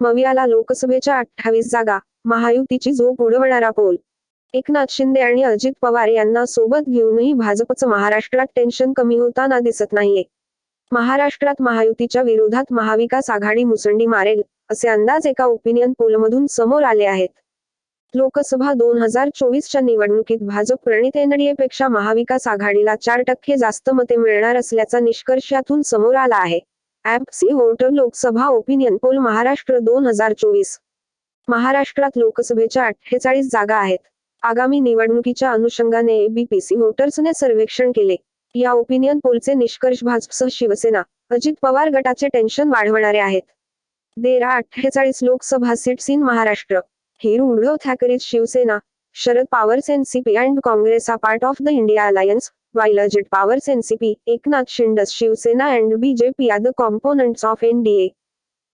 मवियाला लोकसभेच्या अठ्ठावीस जागा महायुतीची झोप उडवणारा पोल एकनाथ शिंदे आणि अजित पवार यांना सोबत घेऊनही भाजपचं महाराष्ट्रात टेन्शन कमी होताना दिसत नाहीये. महाराष्ट्रात महायुतीच्या विरोधात महाविकास आघाडी मुसंडी मारेल असे अंदाज एका ओपिनियन पोलमधून समोर आले आहेत. लोकसभा दोन हजार चोवीसच्या निवडणुकीत भाजप प्रणित एनडीएपेक्षा महाविकास आघाडीला चार टक्के जास्त मते मिळणार असल्याचा निष्कर्ष यातून समोर आला आहे. C voter Lok Sabha opinion poll Maharashtra दोन हजार चोवीस. महाराष्ट्रात लोकसभेच्या अठ्ठेचाळीस जागा आहेत. आगामी निवडणुकीच्या अनुषंगाने एबीपीसी वोटर्सने सर्वेक्षण केले. या ओपिनियन पोलचे निष्कर्ष भाजपसह शिवसेना अजित पवार गटाचे टेन्शन वाढवणारे आहेत. तेरा अठ्ठेचाळीस Lok Sabha seats in Maharashtra. here Uddhav Thackeray Shiv Sena Sharad Pawar NCP and Congress are part of the India alliance while Ajit Pawar NCP Eknath Shinde Shiv Sena and BJP are the components of NDA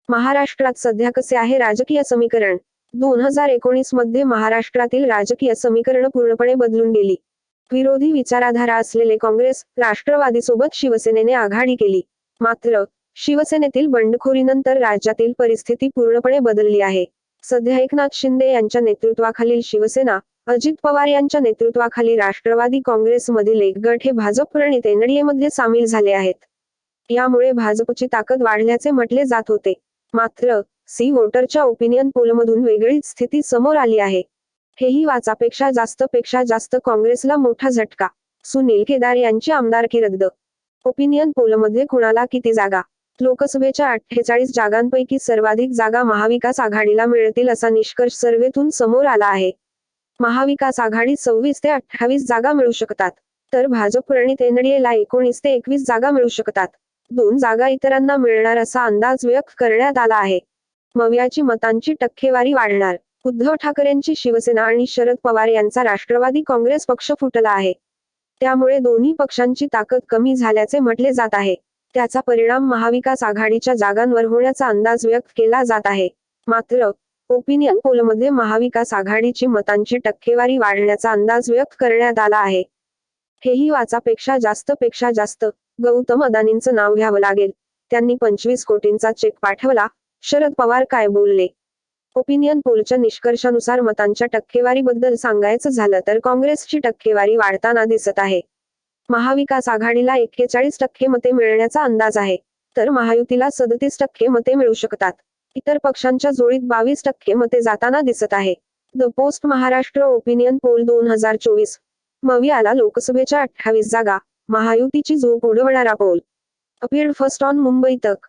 महाराष्ट्रात सध्या कसे आहे राजकीय समीकरण? दोन हजार एकोणीसमध्ये महाराष्ट्रातील राजकीय समीकरण पूर्णपणे बदलून गेली. विरोधी विचाराधारा असलेले काँग्रेस राष्ट्रवादी सोबत शिवसेनेने आघाडी केली. मात्र शिवसेनेतील बंडखोरीनंतर राज्यातील परिस्थिती पूर्णपणे बदलली आहे. सध्या एकनाथ शिंदे यांच्या नेतृत्वाखालील शिवसेना अजित पवार यांच्या नेतृत्वाखाली राष्ट्रवादी काँग्रेसमधील एक गट हे भाजप प्रणित एनडीएमध्ये सामील झाले आहेत. यामुळे भाजपची ताकद वाढल्याचे म्हटले जात होते. मात्र सी वोटरच्या ओपिनियन पोलमधून वेगळीच स्थिती समोर आली आहे. हेही वाचापेक्षा जास्त पेक्षा जास्त काँग्रेसला मोठा झटका. सुनील केदार यांची आमदारकी रद्द. ओपिनियन पोलमध्ये कुणाला किती जागा? लोकसभेच्या अठ्ठेचाळीस जागांपैकी सर्वाधिक जागा महाविकास आघाडीला मिळतील असा निष्कर्ष सर्वेतून समोर आला आहे. महाविकास आघाडी सव्वीस ते अठ्ठावीस जागा मिळू शकतात. तर भाजप प्रणित एनडीएला एकोणीस ते एकवीस जागा मिळू शकतात. दोन जागा इतरांना मिळणार असा अंदाज व्यक्त करण्यात आला आहे. मव्याची मतांची टक्केवारी वाढणार. उद्धव ठाकरेंची शिवसेना आणि शरद पवार यांचा राष्ट्रवादी काँग्रेस पक्ष फुटला आहे. त्यामुळे दोन्ही पक्षांची ताकद कमी झाल्याचे म्हटले जात आहे. त्याचा परिणाम महाविकास आघाडीच्या जागांवर होण्याचा अंदाज व्यक्त केला जात आहे. मात्र ओपिनियन पोलमध्ये महाविकास आघाडीची मतांची टक्केवारी वाढण्याचा अंदाज व्यक्त करण्यात आला आहे. हेही वाचापेक्षा जास्त पेक्षा जास्त गौतम अदानींचं नाव घ्यावं लागेल. त्यांनी पंचवीस कोटींचा चेक पाठवला. शरद पवार काय बोलले? ओपिनियन पोलच्या निष्कर्षानुसार मतांच्या टक्केवारीबद्दल सांगायचं झालं तर काँग्रेसची टक्केवारी वाढताना दिसत आहे. महाविकास आघाडीला एक्केचाळीस टक्के मते मिळण्याचा अंदाज आहे. तर महायुतीला सदतीस टक्के मते मिळू शकतात. इतर पक्षांच्या जोडीत बावीस टक्के मते जाताना दिसत आहे. The post Maharashtra opinion poll दोन हजार चोवीस. मवियाला लोकसभेच्या अठ्ठावीस जागा. महायुतीची झोप उडवणारा pole. Appeared first on Mumbai Tak.